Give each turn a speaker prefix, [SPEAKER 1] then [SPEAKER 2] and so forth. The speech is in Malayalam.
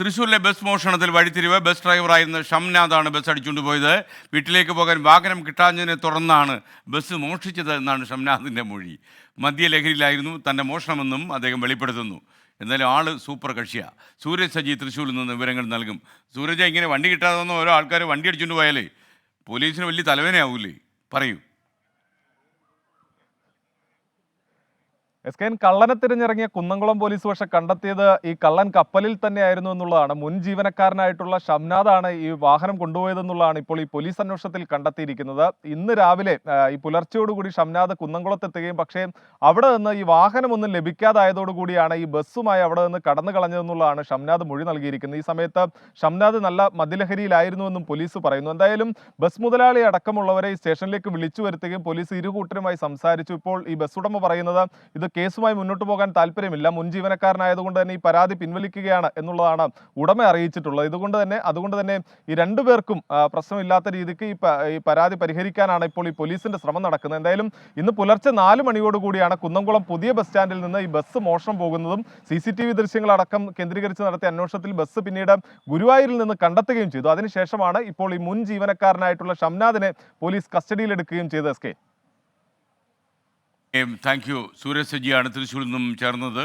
[SPEAKER 1] തൃശ്ശൂരിലെ ബസ് മോഷണത്തിൽ വഴിത്തിരിവ്. ബസ് ഡ്രൈവറായിരുന്ന ഷംനാഥാണ് ബസ് അടിച്ചുകൊണ്ട് പോയത്. വീട്ടിലേക്ക് പോകാൻ വാഹനം കിട്ടാഞ്ഞതിനെ തുടർന്നാണ് ബസ് മോഷ്ടിച്ചത് എന്നാണ് ഷംനാഥിന്റെ മൊഴി. മദ്യലഹരിയിലായിരുന്നു തന്റെ മോഷണമെന്നും അദ്ദേഹം വെളിപ്പെടുത്തുന്നു. എന്നാലും ആൾ സൂപ്പർ കക്ഷിയാണ് സൂരജ് സജി തൃശ്ശൂരിൽ നിന്ന് വിവരങ്ങൾ നൽകും. സൂരജ് ഇങ്ങനെ വണ്ടി കിട്ടാതെ ഓരോ ആൾക്കാർ വണ്ടി അടിച്ചുകൊണ്ട് പോയാലേ പോലീസിന് വലിയ തലവേനയാവൂലേ പറയൂ.
[SPEAKER 2] എസ് കെ എൻ കള്ളനെ തിരഞ്ഞിറങ്ങിയ കുന്നംകുളം പോലീസ് പക്ഷെ കണ്ടെത്തിയത് ഈ കള്ളൻ കപ്പലിൽ തന്നെയായിരുന്നു എന്നുള്ളതാണ്. മുൻ ജീവനക്കാരനായിട്ടുള്ള ഷംനാഥാണ് ഈ വാഹനം കൊണ്ടുപോയതെന്നുള്ളതാണ് ഇപ്പോൾ ഈ പോലീസ് അന്വേഷണത്തിൽ കണ്ടെത്തിയിരിക്കുന്നത്. ഇന്ന് രാവിലെ ഈ പുലർച്ചയോടുകൂടി ഷംനാഥ് കുന്നംകുളത്ത് എത്തുകയും പക്ഷേ അവിടെ നിന്ന് ഈ വാഹനമൊന്നും ലഭിക്കാതായതോടുകൂടിയാണ് ഈ ബസ്സുമായി അവിടെ നിന്ന് കടന്നു കളഞ്ഞതെന്നുള്ളതാണ് ഷംനാഥ് മൊഴി നൽകിയിരിക്കുന്നത്. ഈ സമയത്ത് ഷംനാഥ് നല്ല മദ്യലഹരിയിലായിരുന്നുവെന്നും പോലീസ് പറയുന്നു. എന്തായാലും ബസ് മുതലാളി അടക്കമുള്ളവരെ ഈ സ്റ്റേഷനിലേക്ക് വിളിച്ചു വരുത്തുകയും പോലീസ് ഇരുകൂട്ടരുമായി സംസാരിച്ചു. ഇപ്പോൾ ഈ ബസ് ഉടമ പറയുന്നത് ഇത് കേസുമായി മുന്നോട്ട് പോകാൻ താല്പര്യമില്ല. മുൻ ജീവനക്കാരനായതുകൊണ്ട് തന്നെ ഈ പരാതി പിൻവലിക്കുകയാണ് എന്നുള്ളതാണ് ഉടമ അറിയിച്ചിട്ടുള്ളത്. ഇതുകൊണ്ട് തന്നെ അതുകൊണ്ട് തന്നെ ഈ രണ്ടുപേർക്കും പ്രശ്നമില്ലാത്ത രീതിക്ക് ഈ ഈ പരാതി പരിഹരിക്കാനാണ് ഇപ്പോൾ ഈ പോലീസിന്റെ ശ്രമം നടക്കുന്നത്. എന്തായാലും ഇന്ന് പുലർച്ചെ നാല് മണിയോടുകൂടിയാണ് കുന്നംകുളം പുതിയ ബസ് സ്റ്റാൻഡിൽ നിന്ന് ഈ ബസ് മോഷണം പോകുന്നതും സി സി ടി വി ദൃശ്യങ്ങളടക്കം കേന്ദ്രീകരിച്ച് നടത്തിയ അന്വേഷണത്തിൽ ബസ് പിന്നീട് ഗുരുവായൂരിൽ നിന്ന് കണ്ടെത്തുകയും ചെയ്തു. അതിനുശേഷമാണ് ഇപ്പോൾ ഈ മുൻ ജീവനക്കാരനായിട്ടുള്ള ഷംനാദിനെ പോലീസ് കസ്റ്റഡിയിലെടുക്കുകയും ചെയ്തത് S K.
[SPEAKER 1] Thank you Sooraj സജിയാണ് തൃശ്ശൂരിൽ നിന്നും ചേർന്നത്.